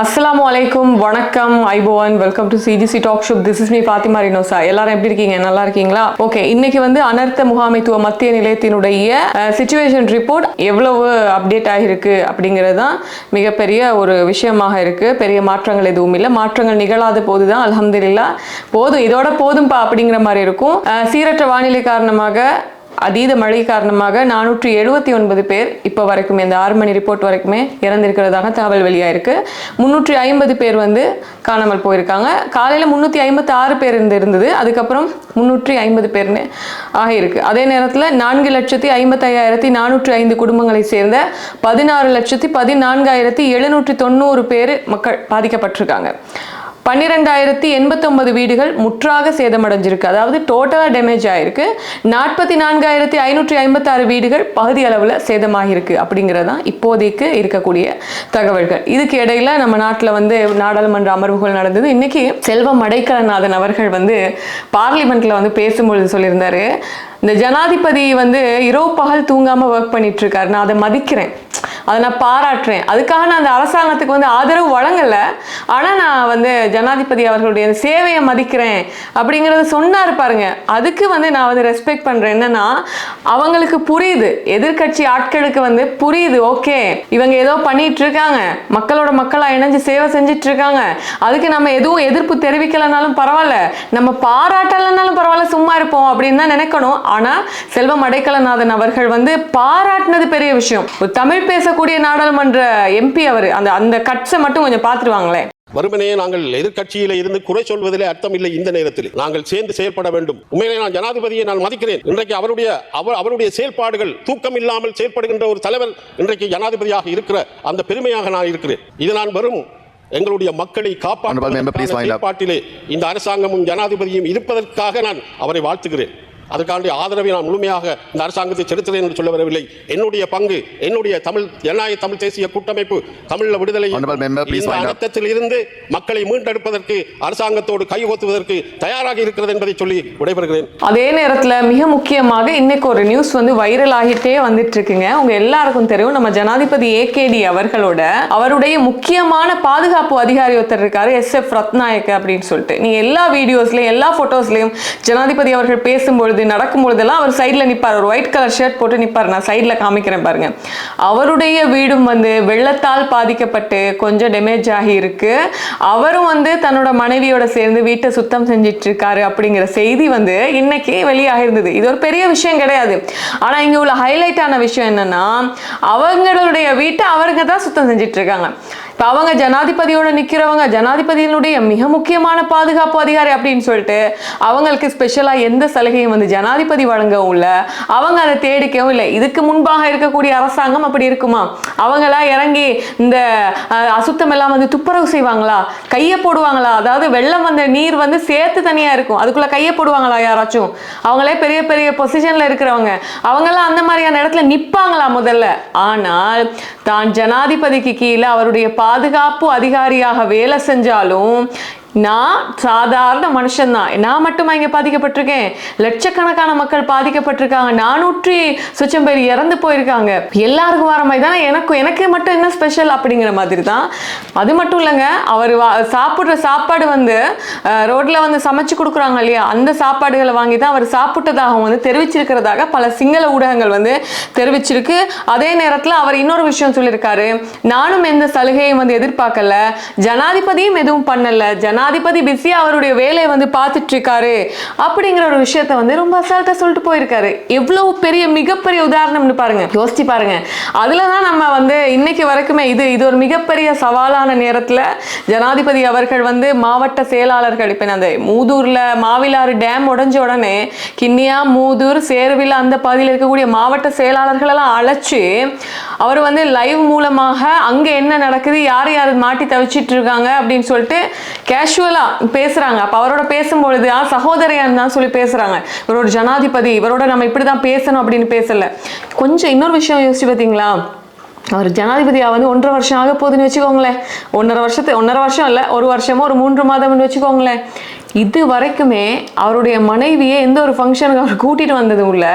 அஸ்ஸலாமு அலைக்கும் வணக்கம். ஐபோவன் welcome to CGC talk show this is me Fathima Rinosa எல்லாரும் எப்படி இருக்கீங்க? நல்லா இருக்கீங்களா? ஓகே இன்னைக்கு வந்து அனர்த்த முகாமைத்துவ மத்திய நிலையத்தினுடைய சுச்சுவேஷன் ரிப்போர்ட் எவ்வளவு அப்டேட் ஆகிருக்கு அப்படிங்கிறது தான் மிகப்பெரிய ஒரு விஷயமாக இருக்கு. பெரிய மாற்றங்கள் எதுவும் இல்லை. மாற்றங்கள் நிகழாத போது தான் அலமதுல்லா போதும். இதோட போதும்பா அப்படிங்கிற மாதிரி இருக்கும். சீரற்ற வானிலை காரணமாக அதீத மழை காரணமாக நானூற்றி எழுபத்தி ஒன்பது பேர் இப்போ வரைக்கும் இந்த ஆறு மணி ரிப்போர்ட் வரைக்குமே இறந்திருக்கிறதாக தகவல் வெளியாயிருக்கு. முந்நூற்றி ஐம்பது பேர் வந்து காணாமல் போயிருக்காங்க. காலையில் முந்நூற்றி ஐம்பத்தி ஆறு பேர் இருந்து இருந்தது. அதுக்கப்புறம் முந்நூற்றி ஐம்பது பேர்னு ஆகியிருக்கு. அதே நேரத்தில் நான்கு லட்சத்தி ஐம்பத்தையாயிரத்தி நானூற்றி ஐந்து குடும்பங்களை சேர்ந்த பதினாறு லட்சத்தி பதினான்காயிரத்தி எழுநூற்றி தொண்ணூறு பேர் மக்கள் பாதிக்கப்பட்டிருக்காங்க. பன்னிரெண்டாயிரத்தி எண்பத்தொன்பது வீடுகள் முற்றாக சேதமடைஞ்சிருக்கு. அதாவது டோட்டலாக டேமேஜ் ஆயிருக்கு. நாற்பத்தி நான்காயிரத்தி ஐநூற்றி ஐம்பத்தாறு வீடுகள் பகுதி அளவில் சேதமாகிருக்கு அப்படிங்கிறது தான் இப்போதைக்கு இருக்கக்கூடிய தகவல்கள். இதுக்கு இடையில நம்ம நாட்டில் வந்து நாடாளுமன்ற அமர்வுகள் நடந்தது. இன்னைக்கு செல்வம் அடைக்கலநாதன் அவர்கள் வந்து பார்லிமெண்ட்ல வந்து பேசும்பொழுது சொல்லியிருந்தாரு. இந்த ஜனாதிபதி வந்து இரவு பகல் தூங்காம ஒர்க் பண்ணிட்டு இருக்காரு. நான் அதை மதிக்கிறேன். அதை நான் பாராட்டுறேன். அதுக்காக நான் அந்த அரசாங்கத்துக்கு வந்து ஆதரவு வழங்கலை. ஆனால் நான் வந்து ஜனாதிபதி அவர்களுடைய சேவையை மதிக்கிறேன் அப்படிங்கிறத சொன்னார் பாருங்க. அதுக்கு வந்து நான் வந்து ரெஸ்பெக்ட் பண்ணுறேன் என்னன்னா அவங்களுக்கு புரியுது. எதிர்க்கட்சி ஆட்களுக்கு வந்து புரியுது. ஓகே இவங்க ஏதோ பண்ணிட்டு இருக்காங்க மக்களோட மக்களாக இணைஞ்சு சேவை செஞ்சுட்டு இருக்காங்க அதுக்கு நம்ம எதுவும் எதிர்ப்பு தெரிவிக்கலைனாலும் பரவாயில்ல. நம்ம பாராட்டலைனாலும் பரவாயில்ல சும்மா இருப்போம் அப்படின்னு தான் நினைக்கணும். ஆனால் செல்வம் அடைக்கலநாதன் அவர்கள் வந்து பாராட்டினது பெரிய விஷயம். ஒரு தமிழ் பேசக்கூடிய நாடாளுமன்ற எம்பி அவர் அந்த அந்த கட்ஸை மட்டும் கொஞ்சம் பார்த்துருவாங்களேன் வறுமனே நாங்கள் எதிர்க்கட்சியில இருந்து குறை சொல்வதிலே அர்த்தம் இல்லை இந்த நேரத்தில். நாங்கள் சேர்ந்து செயல்பட வேண்டும். உண்மையிலே நான் ஜனாதிபதியை நான் மதிக்கிறேன். இன்றைக்கு அவருடைய அவர் அவருடைய செயல்பாடுகள் தூக்கம் இல்லாமல் செயல்படுகின்ற ஒரு தலைவர் இன்றைக்கு ஜனாதிபதியாக இருக்கிற அந்த பெருமையாக நான் இருக்கிறேன். இது நான் வெறும் எங்களுடைய மக்களை. செயல்பாட்டிலே இந்த அரசாங்கமும் ஜனாதிபதியும் இருப்பதற்காக நான் அவரை வாழ்த்துகிறேன். அதற்காண்டி ஆதரவை நான் முழுமையாக இந்த அரசாங்கத்தை செலுத்துகிறேன் என்று சொல்ல வரவில்லை. என்னுடைய பங்கு என்னுடைய தமிழ் ஜனநாயக தமிழ் தேசிய கூட்டமைப்பு தமிழ் விடுதலை. அழுத்தத்தில் இருந்து மக்களை மீண்டெடுப்பதற்கு அரசாங்கத்தோடு கைகோத்துவதற்கு தயாராக இருக்கிறது என்பதை சொல்லி விடைபெறுகிறேன். அதே நேரத்தில் மிக முக்கியமாக இன்னைக்கு ஒரு நியூஸ் வந்து வைரல் ஆகிட்டே வந்துட்டு இருக்குங்க உங்க எல்லாருக்கும் தெரியும் நம்ம ஜனாதிபதி ஏகேடி அவர்களோட அவருடைய முக்கியமான பாதுகாப்பு அதிகாரி ஒருத்தர் இருக்காரு எஸ் எஃப் ரத்நாயக் அப்படின்னு சொல்லிட்டு. நீ எல்லா வீடியோஸ்லயும் எல்லா போட்டோஸ்லயும் ஜனாதிபதி அவர்கள் பேசும்பொழுது நடக்கும் பொழுதெல்லாம் அவர் சைடில் நிற்பார் ஒரு ஒயிட் கலர் ஷர்ட் போட்டு நிற்பார் நான் சைடில் காமிக்கிறேன் பாருங்க. அவருடைய வீடும் வந்து வெள்ளத்தால் பாதிக்கப்பட்டு கொஞ்சம் டேமேஜ் ஆகி இருக்கு. அவரும் வந்து தன்னோட மனைவியோட சேர்ந்து வீட்டை சுத்தம் செஞ்சிட்டு இருக்காரு அப்படிங்கிற செய்தி வந்து இன்னைக்கு வெளியாகிருந்தது. இது ஒரு பெரிய விஷயம் கிடையாது. ஆனால் இங்கே உள்ள ஹைலைட்டான விஷயம் என்னன்னா அவங்களுடைய வீட்டை அவருங்க தான் சுத்தம் செஞ்சிட்டு இருக்காங்க இப்போ அவங்க ஜனாதிபதியோட நிற்கிறவங்க ஜனாதிபதியினுடைய மிக முக்கியமான பாதுகாப்பு அதிகாரி அப்படின்னு சொல்லிட்டு அவங்களுக்கு ஸ்பெஷலாக எந்த சலுகையும் வந்து ஜனாதிபதி வழங்கவும் இல்லை. அவங்க அதை தேடிக்கவும் இல்லை. இதுக்கு முன்பாக இருக்கக்கூடிய அரசாங்கம் அப்படி இருக்குமா? அவங்களா இறங்கி இந்த அசுத்தம் எல்லாம் வந்து துப்புரவு செய்வாங்களா? கையை போடுவாங்களா? அதாவது வெள்ளம் வந்த நீர் வந்து சேர்த்து தனியாக இருக்கும். அதுக்குள்ள கையை போடுவாங்களா யாராச்சும்? அவங்களே பெரிய பெரிய பொசிஷன்ல இருக்கிறவங்க. அவங்கெல்லாம் அந்த மாதிரியான இடத்துல நிற்பாங்களா முதல்ல? ஆனால் தான் ஜனாதிபதிக்கு கீழே அவருடைய பா பாதுகாப்பு அதிகாரியாக வேலை செஞ்சாலும் நான் சாதாரண மனுஷன்தான் நான் மட்டுமா இங்கே பாதிக்கப்பட்டிருக்கேன்? லட்சக்கணக்கான மக்கள் பாதிக்கப்பட்டிருக்காங்க. நானூற்றி சுச்சம் பேர் இறந்து போயிருக்காங்க. எல்லாருக்கும் வர மாதிரி தானே எனக்கும் எனக்கு மட்டும் என்ன ஸ்பெஷல் அப்படிங்கிற மாதிரி தான். அது மட்டும் இல்லைங்க அவர் வா- சாப்பிட்ற சாப்பாடு வந்து ரோட்டில் வந்து சமைச்சு கொடுக்குறாங்க இல்லையா? அந்த சாப்பாடுகளை வாங்கி தான் அவர் சாப்பிட்டதாகவும் வந்து தெரிவிச்சிருக்கிறதாக பல சிங்கள ஊடகங்கள் வந்து தெரிவிச்சிருக்கு. அதே நேரத்தில் அவர் இன்னொரு விஷயம் சொல்லியிருக்காரு. நானும் எந்த சலுகையும் வந்து எதிர்பார்க்கல. ஜனாதிபதியும் எதுவும் பண்ணலை. ஜனாதிபதி பிஸியா அவருடைய வேலையை வந்து பார்த்துட்டு இருக்காரு அப்படிங்கிற ஒரு விஷயத்த வந்து ரொம்ப அசால்ட்டா சொல்லிட்டு போயிருக்காரு. எவ்வளவு பெரிய மிகப்பெரிய உதாரணம்னு பாருங்க. யோசிச்சு பாருங்க. அதில் தான் நம்ம வந்து இன்னைக்கு வரைக்குமே இது இது ஒரு மிகப்பெரிய சவாலான நேரத்துல ஜனாதிபதி அவர்கள் வந்து மாவட்ட செயலாளர்கள் இப்ப அந்த மூதூர்ல மாவிலாறு டேம் உடஞ்ச உடனே கிண்ணியா மூதூர் சேர்வில் அந்த பகுதியில் இருக்கக்கூடிய மாவட்ட செயலாளர்கள் எல்லாம் அழைச்சு அவர் வந்து லைவ் மூலமாக அங்க என்ன நடக்குது யார் யார் மாட்டி தவிச்சிட்டு இருக்காங்க அப்படின்னு சொல்லிட்டு கேஷுவலாக பேசுகிறாங்க அப்போ அவரோட பேசும்பொழுது ஆ சகோதரியான் தான் சொல்லி பேசுகிறாங்க இவரோட ஜனாதிபதி இவரோட நம்ம இப்படி தான் பேசணும் அப்படின்னு பேசலை. கொஞ்சம் இன்னொரு விஷயம் யோசிச்சு பார்த்தீங்களா அவர் ஜனாதிபதியாக வந்து ஒன்றரை வருஷம் ஆக போகுதுன்னு வச்சுக்கோங்களேன். ஒன்றரை வருஷத்து ஒன்றரை வருஷம் இல்லை ஒரு வருஷமோ ஒரு மூன்று மாதம்னு வச்சுக்கோங்களேன். இது வரைக்குமே அவருடைய மனைவியை எந்த ஒரு ஃபங்க்ஷனுக்கு அவர் கூட்டிகிட்டு வந்ததும் இல்லை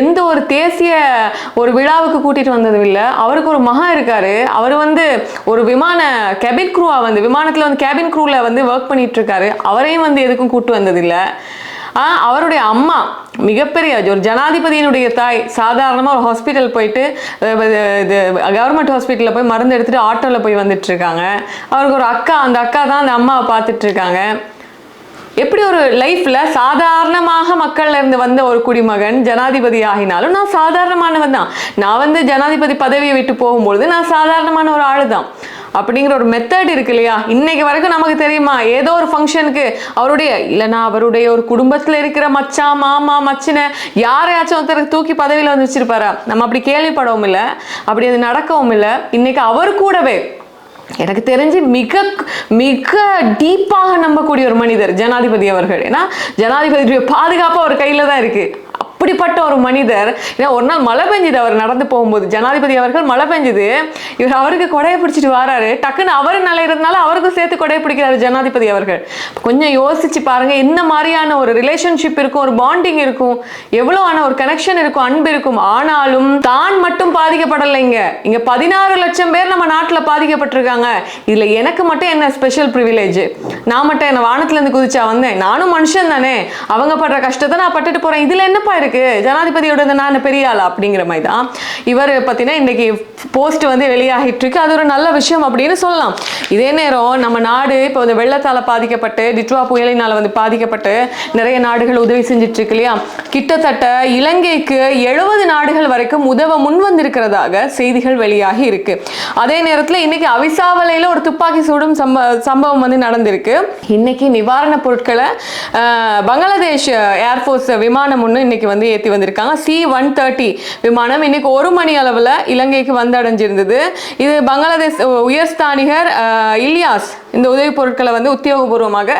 எந்த ஒரு தேசிய ஒரு விழாவுக்கு கூட்டிகிட்டு வந்ததும் இல்லை அவருக்கு ஒரு மகன் இருக்காரு. அவர் வந்து ஒரு விமான கேபின் க்ரூவாக வந்து விமானத்தில் வந்து கேபின் க்ரூவில் வந்து ஒர்க் பண்ணிகிட்ருக்காரு இருக்காரு அவரையும் வந்து எதுக்கும் கூப்பிட்டு வந்ததில்லை. அவருடைய அம்மா மிகப்பெரிய ஒரு ஜனாதிபதியினுடைய தாய் சாதாரணமாக ஒரு ஹாஸ்பிட்டல் போயிட்டு இது கவர்மெண்ட் ஹாஸ்பிட்டலில் போய் மருந்து எடுத்துகிட்டு ஆட்டோவில் போய் வந்துட்டுருக்காங்க. அவருக்கு ஒரு அக்கா அந்த அக்கா தான் அந்த அம்மாவை பார்த்துட்ருக்காங்க எப்படி ஒரு லைஃப்ல சாதாரணமாக மக்கள்ல இருந்து வந்த ஒரு குடிமகன் ஜனாதிபதி ஆகினாலும் நான் சாதாரணமானவன் தான். நான் வந்து ஜனாதிபதி பதவியை விட்டு போகும்பொழுது நான் சாதாரணமான ஒரு ஆளு தான் அப்படிங்கிற ஒரு மெத்தட் இருக்கு இல்லையா? இன்னைக்கு வரைக்கும் நமக்கு தெரியுமா? ஏதோ ஒரு ஃபங்க்ஷனுக்கு அவருடைய இல்லைனா அவருடைய ஒரு குடும்பத்தில் இருக்கிற மச்சான் மாமா மச்சினை யாரையாச்சும் ஒருத்தருக்கு தூக்கி பதவியில் வந்து வச்சிருப்பாரா? நம்ம அப்படி கேள்விப்படவும் இல்லை அப்படி அது நடக்கவும் இல்லை. இன்னைக்கு அவர் கூடவே எனக்கு தெரிஞ்சு மிக மிக டீப்பாக நம்பக்கூடிய ஒரு மனிதர் ஜனாதிபதி அவர்கள். ஏன்னா ஜனாதிபதியுடைய பாதுகாப்பு அவர் கையில் தான் இருக்குது அப்படிப்பட்ட ஒரு மனிதர். ஏன்னா ஒரு நாள் மழை பெஞ்சுது அவர் நடந்து போகும்போது. ஜனாதிபதி அவர்கள் மழை பெஞ்சுது. இவர் அவருக்கு கொடையை பிடிச்சிட்டு வராரு. டக்குன்னு அவர் நல்லா இருந்தனால அவருக்கும் சேர்த்து கொடையை பிடிக்கிறாரு ஜனாதிபதி அவர்கள். கொஞ்சம் யோசிச்சு பாருங்க என்ன மாதிரியான ஒரு ரிலேஷன்ஷிப் இருக்கும் ஒரு பாண்டிங் இருக்கும். எவ்வளவான ஒரு கனெக்ஷன் இருக்கும் அன்பு இருக்கும். ஆனாலும் தான் மட்டும் பாதிக்கப்படலைங்க. இங்க பதினாறு லட்சம் பேர் நம்ம நாட்டுல பாதிக்கப்பட்டிருக்காங்க. இதுல எனக்கு மட்டும் என்ன ஸ்பெஷல் ப்ரிவிலேஜ் நான் மட்டும் என்ன வானத்துல இருந்து குதிச்சா வந்தேன். நானும் மனுஷன் தானே. அவங்க படுற கஷ்டத்தை நான் பட்டுட்டு போறேன். இதுல என்னப்பா இருக்கு? ஜனாதிபதியோட இந்த நான் பெரிய ஆள்? அப்படிங்கிற மாதிரி தான் இவர் பார்த்தீங்கன்னா இன்னைக்கு போஸ்ட் வந்து வெளியாகிட்டு இருக்கு. அது ஒரு நல்ல விஷயம் அப்படின்னு சொல்லலாம். இதே நேரம் நம்ம நாடு இப்போ இந்த வெள்ளத்தால் பாதிக்கப்பட்டு டிட்வா புயலினால் வந்து பாதிக்கப்பட்டு நிறைய நாடுகள் உதவி செஞ்சுட்டு இருக்கு இல்லையா? கிட்டத்தட்ட இலங்கைக்கு எழுபது நாடுகள் வரைக்கும் உதவ முன் வந்திருக்கிறதாக செய்திகள் வெளியாகி இருக்கு. அதே நேரத்தில் இன்னைக்கு அவிசாவலையில் ஒரு துப்பாக்கி சூடும் சம்ப சம்பவம் வந்து நடந்திருக்கு. இன்னைக்கு நிவாரணப் பொருட்களை பங்களாதேஷ் ஏர்ஃபோர்ஸ் விமானம் ஒன்று இன்னைக்கு வந்து ஏற்றி வந்திருக்காங்க. சி ஒன் தேர்ட்டி விமானம் இன்னைக்கு ஒரு மணி அளவில் இலங்கைக்கு வந்தடைஞ்சிருந்தது இது பங்களாதேஷ் உயர்ஸ்தானிகர் அஹ், இலியாஸ் இந்த உதவி பொருட்களை வந்து உத்தியோகபூர்வமாக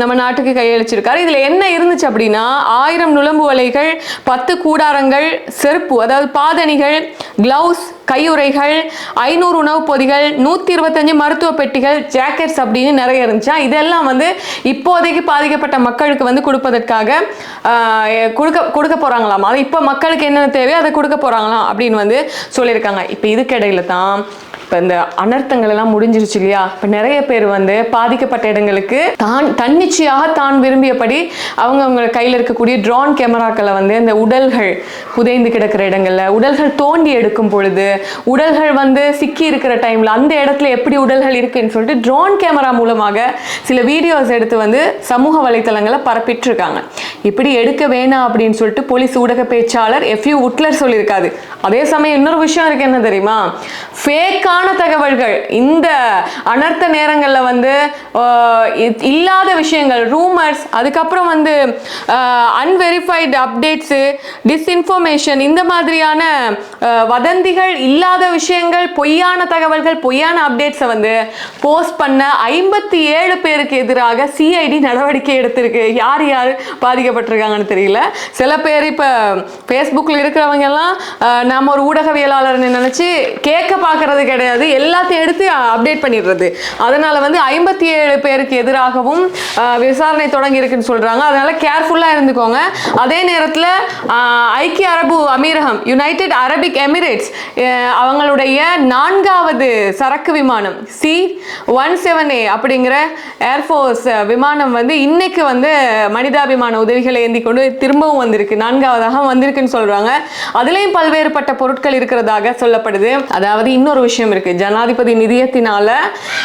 நம்ம நாட்டுக்கு கையளிச்சிருக்காரு. இதில் என்ன இருந்துச்சு அப்படின்னா ஆயிரம் நுழம்பு வலைகள் பத்து கூடாரங்கள் செருப்பு அதாவது பாதணிகள் கிளவுஸ் கையுறைகள் ஐநூறு உணவுப் பொதிகள் நூற்றி இருபத்தஞ்சு மருத்துவ பெட்டிகள் ஜாக்கெட்ஸ் அப்படின்னு நிறைய இருந்துச்சா. இதெல்லாம் வந்து இப்போதைக்கு பாதிக்கப்பட்ட மக்களுக்கு வந்து கொடுப்பதற்காக கொடுக்க கொடுக்க போகிறாங்களாம் அது இப்போ மக்களுக்கு என்னென்ன தேவையோ அதை கொடுக்க போகிறாங்களாம் அப்படின்னு வந்து சொல்லியிருக்காங்க. இப்போ இதுக்கிடையில தான் இப்போ இந்த அனர்த்தங்கள் எல்லாம் முடிஞ்சிருச்சு இல்லையா? இப்போ நிறைய பேர் வந்து பாதிக்கப்பட்ட இடங்களுக்கு தான் தன்னிச்சையாக தான் விரும்பியபடி அவங்க அவங்க கையில் இருக்கக்கூடிய ட்ரோன் கேமராக்களை வந்து இந்த உடல்கள் புதைந்து கிடக்கிற இடங்கள்ல உடல்கள் தோண்டி எடுக்கும் பொழுது உடல்கள் வந்து சிக்கி இருக்கிற டைம்ல அந்த இடத்துல எப்படி உடல்கள் இருக்குன்னு சொல்லிட்டு ட்ரோன் கேமரா மூலமாக சில வீடியோஸ் எடுத்து வந்து சமூக வலைத்தளங்களை பரப்பிட்டு இருக்காங்க இப்படி எடுக்க வேணாம் அப்படின்னு சொல்லிட்டு போலீஸ் ஊடக பேச்சாளர் எஃப்யூ உட்லர் சொல்லியிருக்காது அதே சமயம் இன்னொரு விஷயம் இருக்கு என்ன தெரியுமா? ஃபேக்காக ஃபேக்கான தகவல்கள். இந்த அனர்த்த நேரங்களில் வந்து இல்லாத விஷயங்கள் ரூமர்ஸ் அதுக்கப்புறம் வந்து அன்வெரிஃபைடு அப்டேட்ஸு டிஸ்இன்ஃபர்மேஷன் இந்த மாதிரியான வதந்திகள் இல்லாத விஷயங்கள் பொய்யான தகவல்கள் பொய்யான அப்டேட்ஸை வந்து போஸ்ட் பண்ண ஐம்பத்தி ஏழு பேருக்கு எதிராக சிஐடி நடவடிக்கை எடுத்திருக்கு. யார் யார் பாதிக்கப்பட்டிருக்காங்கன்னு தெரியல. சில பேர் இப்போ ஃபேஸ்புக்கில் இருக்கிறவங்க எல்லாம் நம்ம ஒரு ஊடகவியலாளர்னு நினச்சி கேட்க பார்க்கறது கிடையாது எல்லாத்தையும் எடுத்து அப்டேட் பண்ணிடுறது. அதனால வந்து ஐம்பத்தி ஏழு பேருக்கு எதிராகவும் விசாரணை தொடங்கி இருக்குன்னு சொல்றாங்க. அதனால கேர்ஃபுல்லாக இருந்துக்கோங்க. அதே நேரத்தில் ஐக்கிய அரபு அமீரகம் யுனைடெட் அரபிக் எமிரேட்ஸ் அவங்களுடைய நான்காவது சரக்கு விமானம் சி ஒன் செவன் ஏ அப்படிங்கிற ஏர்ஃபோர்ஸ் விமானம் வந்து இன்னைக்கு வந்து மனிதாபிமான உதவிகளை ஏந்தி கொண்டு திரும்பவும் வந்திருக்கு. நான்காவதாக வந்திருக்குன்னு சொல்றாங்க. அதுலேயும் பல்வேறுபட்ட பொருட்கள் இருக்கிறதாக சொல்லப்படுது. அதாவது இன்னொரு விஷயம் இருக்கு. ஜனாதிபதி நிதியத்தினால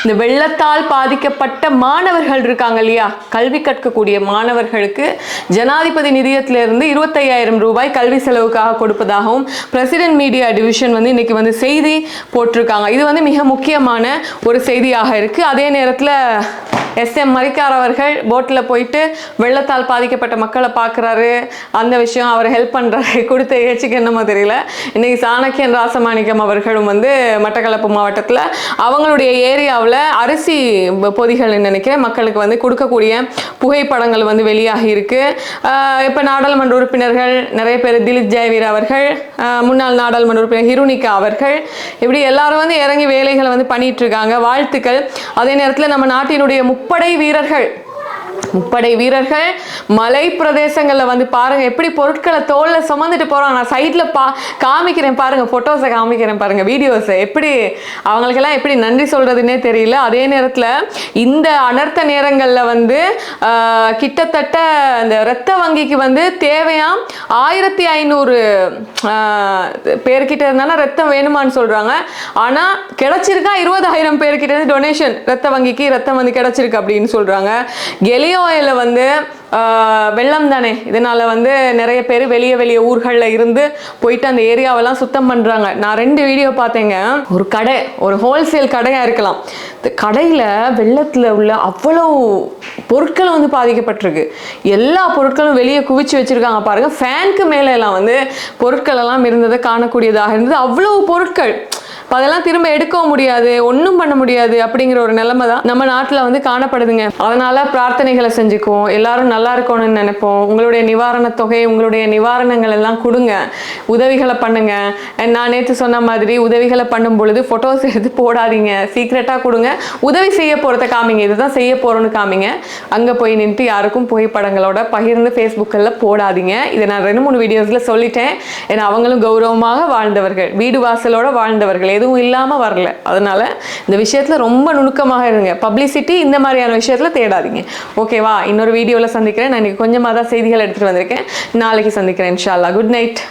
இந்த வெள்ளத்தால் பாதிக்கப்பட்ட மாணவர்கள் இருக்காங்க இல்லையா? கல்வி கற்கக்கூடிய மாணவர்களுக்கு ஜனாதிபதி நிதியத்திலிருந்து இருபத்தையாயிரம் ரூபாய் கல்வி செலவுக்காக கொடுப்பதாகவும் பிரசிடென்ட் மீடியா டிவிஷன் வந்து இன்னைக்கு வந்து செய்தி போட்டிருக்காங்க. இது வந்து மிக முக்கியமான ஒரு செய்தியாக இருக்கு. அதே நேரத்தில் எஸ் எம் மரிக்கார் அவர்கள் போட்டில் போயிட்டு வெள்ளத்தால் பாதிக்கப்பட்ட மக்களை பார்க்குறாரு. அந்த விஷயம் அவர் ஹெல்ப் பண்ணுறாரு கொடுத்த ஏச்சுக்கு என்னமோ தெரியல. இன்னைக்கு சாணக்கியன் ராசமாணிக்கம் அவர்களும் வந்து மட்டக்களப்பு மாவட்டத்தில் அவங்களுடைய ஏரியாவில் அரிசி பொதிகள் நினைக்கிறேன். மக்களுக்கு வந்து கொடுக்கக்கூடிய புகைப்படங்கள் வந்து வெளியாகி இருக்கு. இப்போ நாடாளுமன்ற உறுப்பினர்கள் நிறைய பேர் திலீப் ஜெயவீர் அவர்கள் முன்னாள் நாடாளுமன்ற உறுப்பினர் ஹிருனிகா அவர்கள். இப்படி எல்லாரும் வந்து இறங்கி வேலைகளை வந்து பண்ணிட்டு இருக்காங்க. வாழ்த்துக்கள். அதே நேரத்தில் நம்ம நாட்டினுடைய முப்படை வீரர்கள். முப்படை வீரர்கள் மலை பிரதேசங்களில் வந்து பாருங்க எப்படி பொருட்களை தோல்ல சுமந்துட்டு போறாங்க. நான் சைட்ல பா காமிக்கிறேன் பாருங்க போட்டோஸை காமிக்கிறேன் பாருங்க வீடியோஸை எப்படி அவங்களுக்கெல்லாம் எப்படி நன்றி சொல்றதுன்னே தெரியல. அதே நேரத்தில் இந்த அனர்த்த நேரங்களில் வந்து கிட்டத்தட்ட இந்த இரத்த வங்கிக்கு வந்து தேவையாம் ஆயிரத்தி ஐநூறு பேர்கிட்ட இருந்தாலும் ரத்தம் வேணுமான்னு சொல்றாங்க. ஆனால் கிடைச்சிருக்கா? இருபதாயிரம் பேர்கிட்ட இருந்து டொனேஷன் ரத்த வங்கிக்கு ரத்தம் வந்து கிடைச்சிருக்கு அப்படின்னு ஒலி கெலியோயில வந்து வெள்ளம் தானே. இதனால் வந்து நிறைய பேர் வெளியே வெளியே ஊர்களில் இருந்து போயிட்டு அந்த ஏரியாவெல்லாம் சுத்தம் பண்ணுறாங்க நான் ரெண்டு வீடியோ பார்த்தேங்க. ஒரு கடை ஒரு ஹோல்சேல் கடையாக இருக்கலாம். இந்த கடையில் வெள்ளத்தில் உள்ள அவ்வளோ பொருட்கள் வந்து பாதிக்கப்பட்டிருக்கு. எல்லா பொருட்களும் வெளியே குவிச்சு வச்சிருக்காங்க பாருங்க. ஃபேனுக்கு மேலே எல்லாம் வந்து பொருட்கள் எல்லாம் இருந்ததை காணக்கூடியதாக இருந்தது. அவ்வளோ பொருட்கள். அதெல்லாம் திரும்ப எடுக்கவும் முடியாது ஒன்றும் பண்ண முடியாது அப்படிங்கிற ஒரு நிலைமை தான் நம்ம நாட்டில் வந்து காணப்படுதுங்க. அதனால பிரார்த்தனைகளை செஞ்சுக்குவோம். எல்லாரும் நல்லா இருக்கணும்னு நினைப்போம். உங்களுடைய நிவாரணத் தொகை உங்களுடைய நிவாரணங்கள் எல்லாம் கொடுங்க. உதவிகளை பண்ணுங்க. நான் நேற்று சொன்ன மாதிரி உதவிகளை பண்ணும் பொழுது ஃபோட்டோஸ் எடுத்து போடாதீங்க. சீக்ரெட்டாக கொடுங்க. உதவி செய்ய போகிறத காமிங்க. இதுதான் செய்ய போகிறோன்னு காமிங்க. அங்கே போய் நின்று யாருக்கும் புகைப்படங்களோட பகிர்ந்து ஃபேஸ்புக்கில் போடாதீங்க. இதை நான் ரெண்டு மூணு வீடியோஸில் சொல்லிட்டேன். ஏன்னா அவங்களும் கௌரவமாக வாழ்ந்தவர்கள் வீடு வாசலோட வாழ்ந்தவர்கள். எதுவும் இல்லாமல் வரல. அதனால் இந்த விஷயத்தில் ரொம்ப நுணுக்கமாக இருங்க. பப்ளிசிட்டி இந்த மாதிரியான விஷயத்தில் தேடாதீங்க. ஓகேவா இன்னொரு வீடியோவில் சந்திக்கிறேன். நான் இன்றைக்கி கொஞ்சமாக தான் செய்திகள் எடுத்துகிட்டு வந்திருக்கேன். நாளைக்கு சந்திக்கிறேன் இன்ஷா குட் நைட்